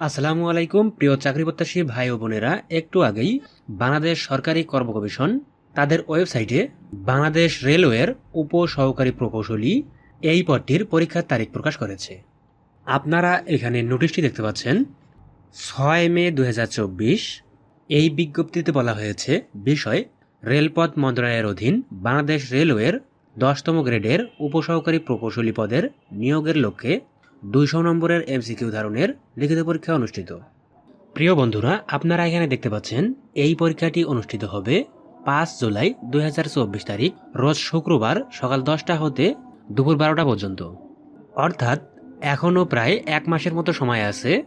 আসসালামু আলাইকুম, প্রিয় চাকরি প্রত্যাশী ভাই ও বোনেরা, একটু আগেই বাংলাদেশ সরকারি কর্ম কমিশন তাদের ওয়েবসাইটে বাংলাদেশ রেলওয়ের উপ সহকারী প্রকৌশলী এই পদটির পরীক্ষার তারিখ প্রকাশ করেছে। আপনারা এখানে নোটিশটি দেখতে পাচ্ছেন, ছয় মে দু হাজার চব্বিশ, এই বিজ্ঞপ্তিতে বলা হয়েছে বিষয়, রেলপথ মন্ত্রণালয়ের অধীন বাংলাদেশ রেলওয়ের দশতম গ্রেডের উপসহকারী প্রকৌশলী পদের নিয়োগের লক্ষ্যে দুইশো নম্বরের এমসিকিউ ধারণের লিখিত পরীক্ষা অনুষ্ঠিত। প্রিয় বন্ধুরা, আপনারা এখানে দেখতে পাচ্ছেন, এই পরীক্ষাটি অনুষ্ঠিত হবে পাঁচ জুলাই দু হাজার চব্বিশ তারিখ, রোজ শুক্রবার সকাল দশটা হতে দুপুর বারোটা পর্যন্ত। অর্থাৎ এখনও প্রায় এক মাসের মতো সময় আছে।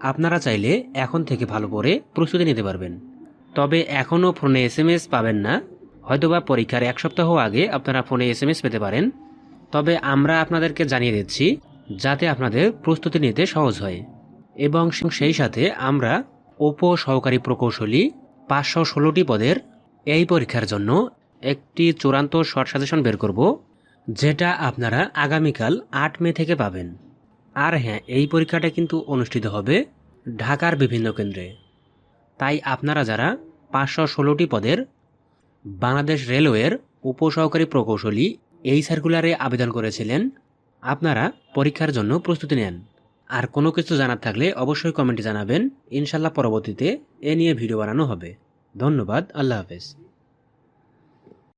আপনারা চাইলে এখন থেকে ভালো করে প্রস্তুতি নিতে পারবেন। তবে এখনও ফোনে এস এম পাবেন না। হয়তোবা পরীক্ষার এক সপ্তাহ আগে আপনারা ফোনে এস এম এস পেতে পারেন। তবে আমরা আপনাদেরকে জানিয়ে দিচ্ছি যাতে আপনাদের প্রস্তুতি নিতে সহজ হয়। এবং সেই সাথে আমরা উপ সহকারী প্রকৌশলী পাঁচশো ষোলোটি পদের এই পরীক্ষার জন্য একটি চূড়ান্ত শর্ট সাজেশন বের করব, যেটা আপনারা আগামীকাল আট মে থেকে পাবেন। আর হ্যাঁ এই পরীক্ষাটা কিন্তু অনুষ্ঠিত হবে ঢাকার বিভিন্ন কেন্দ্রে। তাই আপনারা যারা পাঁচশো ষোলোটি পদের বাংলাদেশ রেলওয়ের উপসহকারী প্রকৌশলী এই সার্কুলারে আবেদন করেছিলেন আপনারা পরীক্ষার জন্য প্রস্তুতি নেন। আর কোনো কিছু জানার থাকলে অবশ্যই কমেন্টে জানাবেন। ইনশাল্লাহ পরবর্তীতে এ নিয়ে ভিডিও বানানো হবে। ধন্যবাদ। আল্লাহ হাফেজ।